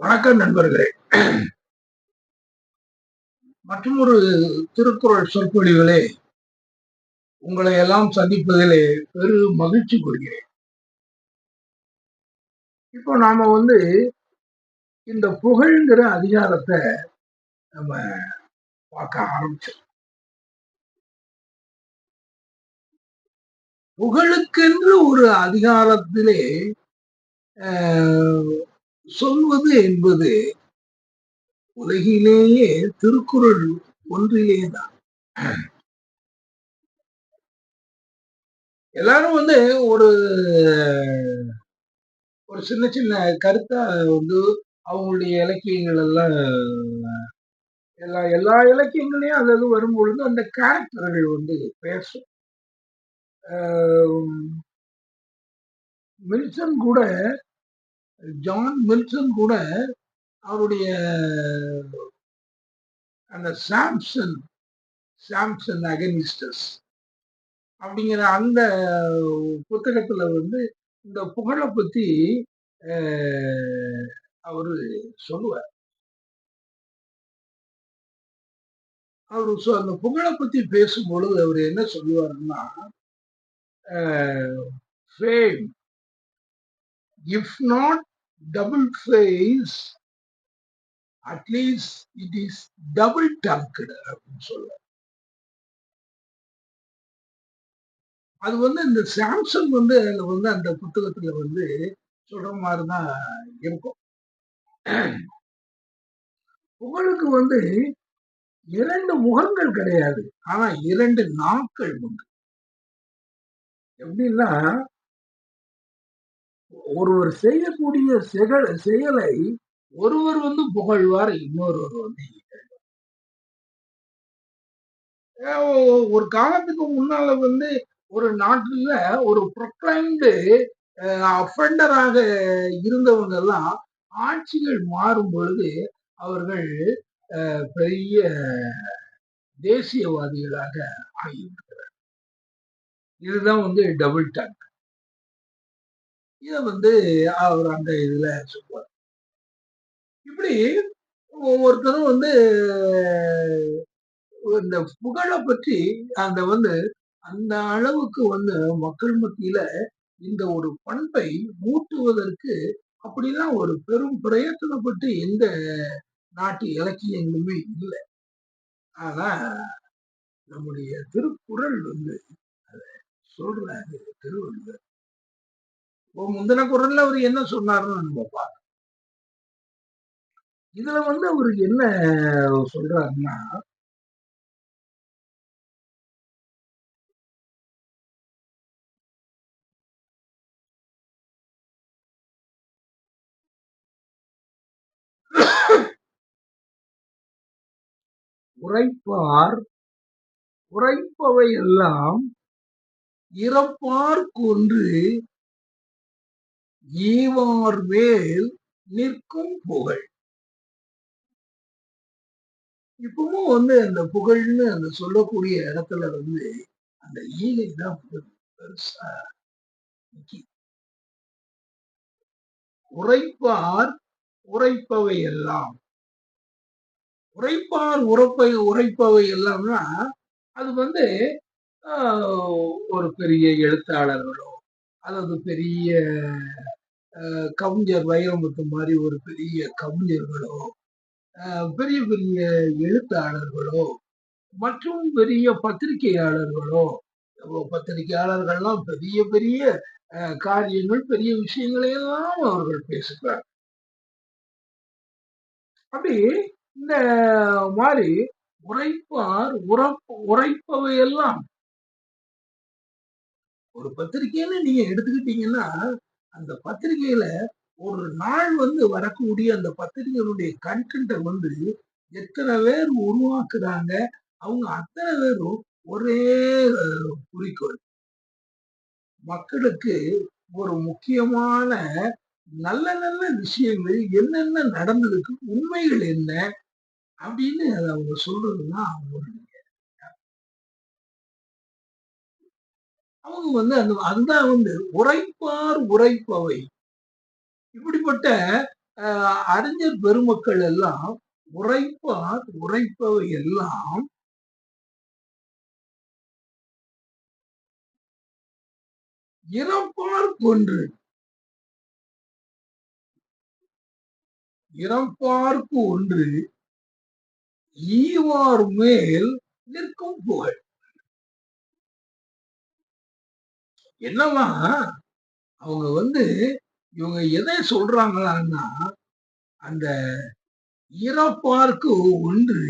வணக்கம் நண்பர்களே. மற்றும் ஒரு திருக்குறள் சொற்பொழிகளே உங்களை எல்லாம் சந்திப்பதிலே பெரு மகிழ்ச்சி கொள்கிறேன். இப்போ நாம வந்து இந்த புகழ்ங்கிற அதிகாரத்தை நம்ம பார்க்க ஆரம்பிச்சோம். புகழுக்கென்று ஒரு அதிகாரத்திலே சொல்வது என்பது உலகிலேயே திருக்குறள் ஒன்றிலே தான் எல்லாரும் வந்து ஒரு ஒரு சின்ன சின்ன கருத்தா வந்து அவங்களுடைய இலக்கியங்கள் எல்லாம் எல்லா எல்லா இலக்கியங்களையும் அதாவது வரும் பொழுது அந்த கேரக்டர்கள் வந்து பேசும். மில்சன் கூட ஜான் மில்சன் கூட அவருடைய அந்த சாம்சன் சாம்சன் அகனிஸ்டஸ் அப்படிங்கிற அந்த புத்தகத்தில் வந்து இந்த புகழை பற்றி அவர் சொல்லுவார். அவர் அந்த புகழை பற்றி பேசும் பொழுது அவர் என்ன சொல்லுவாருன்னா fame if not double face at least it is double dunked அப்படின்னு சொல்ல அது வந்து இந்த சாம்சங் வந்து அதில் வந்து அந்த புத்தகத்துல வந்து சொல்ற மாதிரிதான் இருக்கும். புகழுக்கு வந்து இரண்டு முகங்கள் கிடையாது. ஆனா இரண்டு நாட்கள் உண்டு. எப்படின்னா ஒருவர் செய்யக்கூடிய செயல் செயலை ஒருவர் வந்து புகழ்வார் இன்னொருவர் வந்து ஒரு காலத்துக்கு முன்னால வந்து ஒரு நாட்டுல ஒரு ப்ரொக்ளைம்டு அஃபெண்டராக இருந்தவங்க எல்லாம் ஆட்சிகள் மாறும் பொழுது அவர்கள் பெரிய தேசியவாதிகளாக ஆகியிருக்கிறார் இதுதான் வந்து டபுள் டேங்க் இதை வந்து அவர் அந்த இதுல சொல்லுவார். இப்படி ஒவ்வொருத்தரும் வந்து இந்த புகழை பற்றி அந்த வந்து அந்த அளவுக்கு வந்து மக்கள் மத்தியில இந்த ஒரு பண்பை மூட்டுவதற்கு அப்படிலாம் ஒரு பெரும் பிரயத்தனப்பட்டு எந்த நாட்டு இலக்கியங்களுமே இல்லை. ஆனா நம்முடைய திருக்குறள் வந்து அதை சொல்றாரு திருவள்ளுவர். முந்தின குரல்ல அவர் என்ன சொன்னாருன்னு நம்ம பார்க்கணும் இதுல வந்து அவரு என்ன சொல்றாருன்னா உரைப்பார் உரைப்பவை எல்லாம் இறப்பார் கொன்று ஈவார் மேல் நிற்கும் புகழ். இப்பவும் வந்து அந்த புகழ்னு அந்த சொல்லக்கூடிய இடத்துல வந்து அந்த ஈகை தான் பெருசா உரைப்பார் உரைப்பவை எல்லாம். உரைப்பார் உரைப்பை உரைப்பவை எல்லாம்னா அது வந்து ஒரு பெரிய எழுத்தாளர்களோ அதாவது பெரிய கவிஞர் வைரமுத்து மாதிரி ஒரு பெரிய கவிஞர்களோ பெரிய பெரிய எழுத்தாளர்களோ மற்றும் பெரிய பத்திரிகையாளர்களோ பத்திரிகையாளர்கள்லாம் பெரிய பெரிய காரியங்கள் பெரிய விஷயங்களையெல்லாம் அவர்கள் பேசுகிறார் அப்படி இந்த மாதிரி உரைப்பார் உரப் எல்லாம் ஒரு பத்திரிகைன்னு நீங்க எடுத்துக்கிட்டீங்கன்னா அந்த பத்திரிகையில ஒரு நாள் வந்து வரக்கூடிய அந்த பத்திரிகைகளுடைய கண்டென்ட்டை வந்து எத்தனை பேர் உருவாக்குறாங்க அவங்க அத்தனை பேரும் ஒரே குறிக்கோள். மக்களுக்கு ஒரு முக்கியமான நல்ல நல்ல விஷயங்கள் என்னென்ன நடந்ததுக்கு உண்மைகள் என்ன அப்படின்னு அதை அவங்க சொல்றதுன்னா அவங்களுடைய அவங்க வந்து அந்த அதுதான் வந்து உரைப்பார் உரைப்பவை. இப்படிப்பட்ட அஹ், அறிஞர் பெருமக்கள் எல்லாம் உரைப்பார் உரைப்பவை எல்லாம் இறப்பார் கொன்று. இறப்பார்க்கு ஒன்று ஈவார் மேல் நிற்கும் புகழ். என்னவா? அவங்க வந்து இவங்க எதை சொல்றாங்களான்னா அந்த இறப்பார்க்கு ஒன்று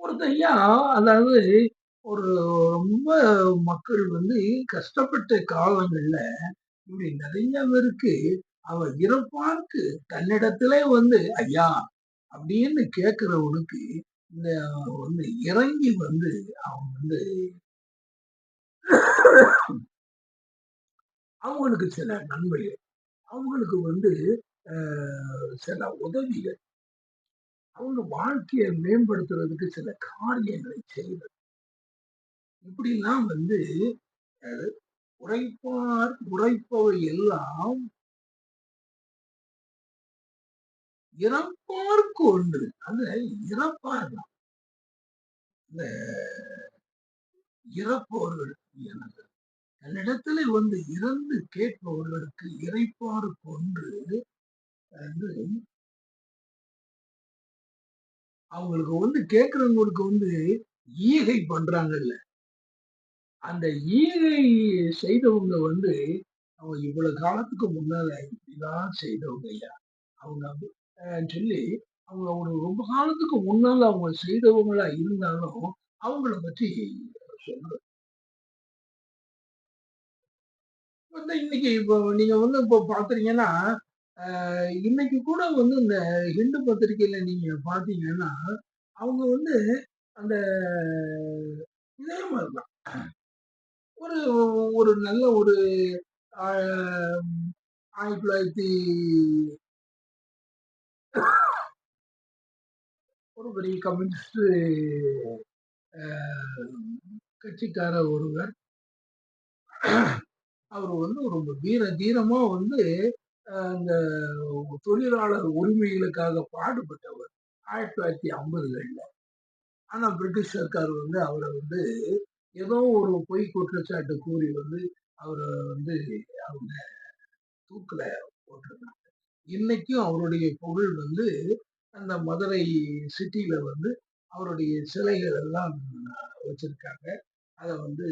ஒருத்தையா அதாவது ஒரு ரொம்ப மக்கள் வந்து கஷ்டப்பட்ட காலங்கள்ல இப்படி நிறைய பேருக்கு அவ இறப்பார்க்கு தன்னிடத்திலே வந்து ஐயா அப்படின்னு கேட்கிறவனுக்கு இந்த வந்து இறங்கி வந்து அவன் வந்து அவங்களுக்கு சில நன்மைகள். அவங்களுக்கு வந்து சில உதவிகள். அவங்க வாழ்க்கையை மேம்படுத்துறதுக்கு சில காரியங்களை செய்வது. இப்படிலாம் வந்து அஹ், உரைப்பார் உரைப்பவை எல்லாம் இறப்பார்க்கு ஒன்று. அந்த இறப்பார் தான். இந்த இறப்பவர்களுக்கு எனது. தன்னிடத்துல வந்து இறந்து கேட்பவர்களுக்கு இறைப்பாறு கொன்று அவங்களுக்கு வந்து கேட்கிறவங்களுக்கு வந்து ஈகை பண்றாங்கல்ல. அந்த ஈகை செய்தவங்க வந்து அவங்க இவ்வளவு காலத்துக்கு முன்னால இப்படிதான் செய்தவங்க ஐயா. அவங்க சொல்லி அவங்க ஒரு ரொம்ப காலத்துக்கு முன்னால அவங்க செய்தவங்களா இருந்தாலும் அவங்கள பற்றி வந்து இன்னைக்கு இப்போ நீங்க வந்து இப்போ பாக்குறீங்கன்னா அஹ் இன்னைக்கு கூட வந்து இந்த ஹிந்து பத்திரிகையில நீங்க பாத்தீங்கன்னா அவங்க வந்து அந்த இதே மாதிரிதான். ஒரு ஒரு நல்ல ஒரு ஆஹ், ஆயிரத்தி தொள்ளாயிரத்தி ஒரு பெரிய கம்யூனிஸ்ட் கட்சிக்கார ஒருவர் அவர் வந்து ரொம்ப வீர தீரமா வந்து அந்த தொழிலாளர் உரிமைகளுக்காக பாடுபட்டவர் ஆயிரத்தி தொள்ளாயிரத்தி ஐம்பதுகள்ல. ஆனா பிரிட்டிஷ் சர்க்கார் வந்து அவரை வந்து ஏதோ ஒரு பொய் குற்றச்சாட்டு கூறி வந்து அவரை வந்து அவங்க தூக்கில் போட்டிருந்தாங்க. இன்னைக்கும் அவருடைய பொருள் வந்து அந்த மதுரை சிட்டியில வந்து அவருடைய சிலைகள் எல்லாம் வச்சிருக்காங்க. அதை வந்து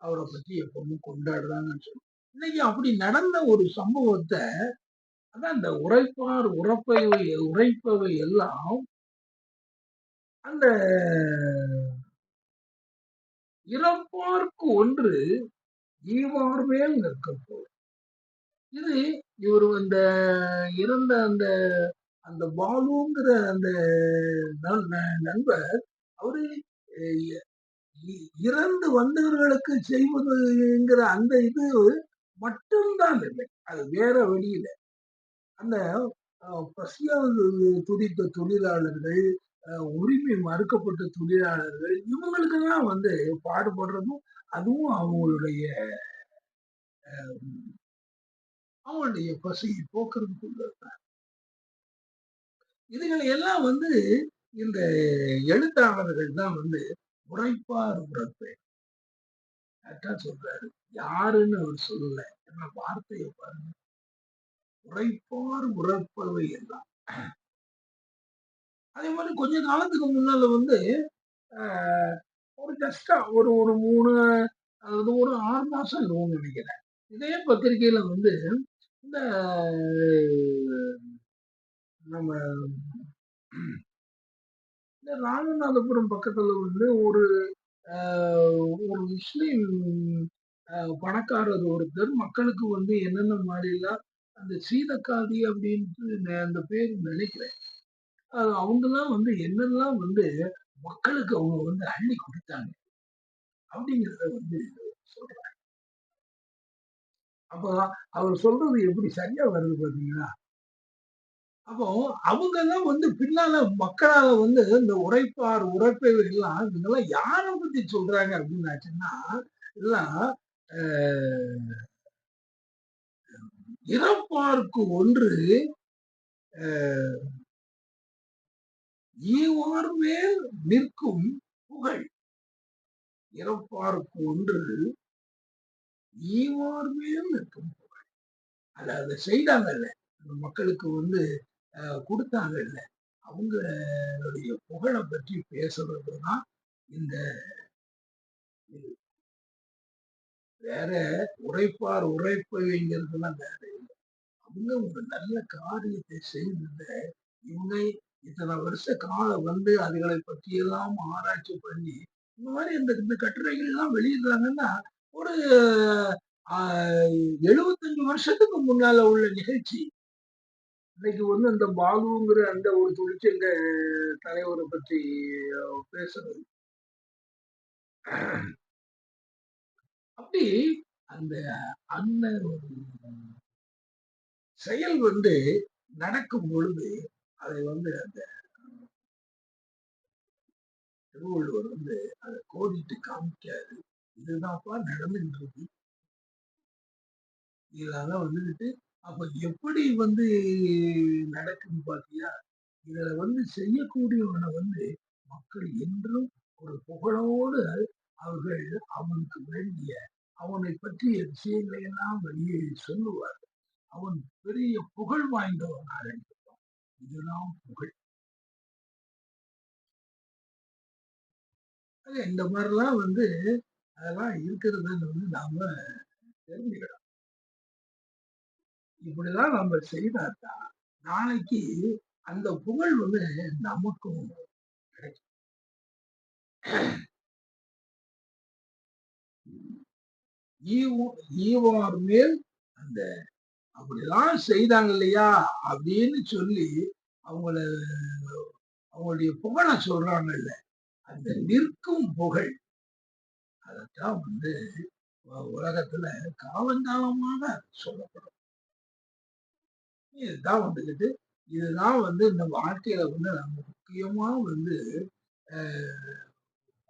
அவரை பற்றி எப்பவும் கொண்டாடுறாங்கன்னு சொல்லி இன்னைக்கு அப்படி நடந்த ஒரு சம்பவத்தை அதான் அந்த உரைப்பார் உரைப்பவை உரைப்பவை எல்லாம் அந்த இறப்பார்க்கு ஒன்று ஈவார் மேல் நிற்கும் இது இவர் அந்த இறந்த அந்த அந்த பாலுங்கிற அந்த ந- நண்பர் அவரு இறந்து வந்தவர்களுக்கு செய்வதுங்கிற அந்த இது மட்டும்தான் இல்லை. அது வேற வழியில அந்த பசியாவது துடித்த தொழிலாளர்கள் உரிமை மறுக்கப்பட்ட தொழிலாளர்கள் இவங்களுக்கெல்லாம் வந்து பாடுபடுறதும் அதுவும் அவங்களுடைய அவங்களுடைய பசியை போக்குறதுக்குள்ள இதுகளை எல்லாம் வந்து இந்த எழுத்தாளர்கள் தான் வந்து உரைப்பார் உரைப்பை சொல்றாரு. யாருன்னு அவர் சொல்லல. என்ன வார்த்தையை பாருங்க. உரைப்பார் உரைப்பவை எல்லாம். அதே மாதிரி கொஞ்ச காலத்துக்கு முன்னால வந்து ஆஹ், ஒரு ஜஸ்டா ஒரு ஒரு மூணு அதாவது ஒரு ஆறு மாசம் இருக்கும்னு நினைக்கிறேன். இதே பத்திரிகையில வந்து இந்த நம்ம இந்த ராமநாதபுரம் பக்கத்துல வந்து ஒரு ஆஹ், ஒரு முஸ்லீம் ஆஹ், பணக்காரர் ஒருத்தர் மக்களுக்கு வந்து என்னென்ன மாதிரிலாம் அந்த சீதக்காதி அப்படின்ட்டு அந்த பேர் நினைக்கிறேன். அது அவங்கெல்லாம் வந்து என்னெல்லாம் வந்து மக்களுக்கு அவங்க வந்து அள்ளி கொடுத்தாங்க. அப்படிங்கிறத வந்து சொல்றாங்க. அப்போ அவர் சொல்றது எப்படி சரியா வருது பாத்தீங்களா? அப்போ அவங்க எல்லாம் வந்து பின்னால மக்களால வந்து இந்த உரைப்பார் உரைப்பை எல்லாம் இவங்கெல்லாம் யாரை பத்தி சொல்றாங்க அப்படின்னு ஆச்சுன்னா இதெல்லாம் இறப்பார்க்கு ஒன்று ஈவார் மேல் நிற்கும் புகழ். இறப்பார்க்கு ஒன்று ஈவார் மேல் நிற்கும் புகழ். அது அதை செய்தாங்கல்ல மக்களுக்கு வந்து கொடுத்தாங்கல்ல அவங்களுடைய புகழை பற்றி பேசுறதுதான் இந்த வேற உரைப்பார் உரைப்பவைங்கிறதுலாம் வேற இல்லை. அவங்க ஒரு நல்ல காரியத்தை செய்தத இவங்க இத்தனை வருஷ காலம் வந்து அதுகளை பற்றியெல்லாம் ஆராய்ச்சி பண்ணி இந்த மாதிரி இந்த இந்த கட்டுரைகள் எல்லாம் வெளியிடுறாங்கன்னா ஒரு எழுபத்தஞ்சு வருஷத்துக்கு முன்னால உள்ள நிகழ்ச்சி. இன்னைக்கு வந்து அந்த பாலுங்கிற அந்த ஒரு தொழிற்சங்க தலைவரை பற்றி பேசுறது அப்படி அந்த அண்ணன் செயல் வந்து நடக்கும் பொழுது அதை வந்து அந்த திருவள்ளுவர் வந்து அதை கோடிட்டு காமிக்காது இதுதான்ப்பா நடந்துட்டு இதெல்லாம் வந்துட்டு அப்ப எப்படி வந்து நடக்குன்னு பாத்தியா? இதுல வந்து செய்யக்கூடியவனை வந்து மக்கள் என்றும் ஒரு புகழோடு அவர்கள் அவனுக்கு வேண்டிய அவனை பற்றிய விஷயங்களை எல்லாம் வெளியே சொல்லுவார். அவன் பெரிய புகழ் வாய்ந்தவனாக இருப்பான். இதுதான் புகழ். இந்த மாதிரிலாம் வந்து அதெல்லாம் இருக்கிறதுன்னு வந்து நாம தெரிஞ்சுக்கலாம் இப்படிதான் நம்ம செய்தாதான் நாளைக்கு அந்த புகழ் வந்து நமக்கும் கிடைக்கும். ஈவார் மேல் அந்த அப்படிலாம் செய்தாங்க இல்லையா? அப்படின்னு சொல்லி அவங்கள அவங்களுடைய புகழை சொல்றாங்கல்ல அந்த நிற்கும் புகழ். அதத்தான் வந்து உலகத்துல காலங்காலமாக சொல்லப்படும். இதுதான் வந்துக்கிட்டு இதுதான் வந்து இந்த வாழ்க்கையில வந்து நம்ம முக்கியமா வந்து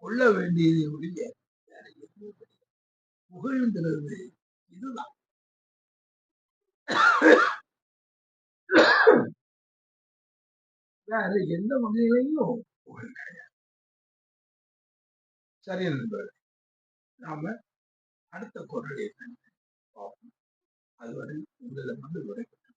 கொள்ள வேண்டியது ஒழிய வேற எதுவும் புகழ்ங்கிறது இதுதான். வேற எந்த வகையிலையும் புகழ் கிடையாது. சரி நண்பர்கள் நாம அடுத்த குரலை பார்ப்போம். அதுவரை உங்களை வந்து விடைபெற்றுக்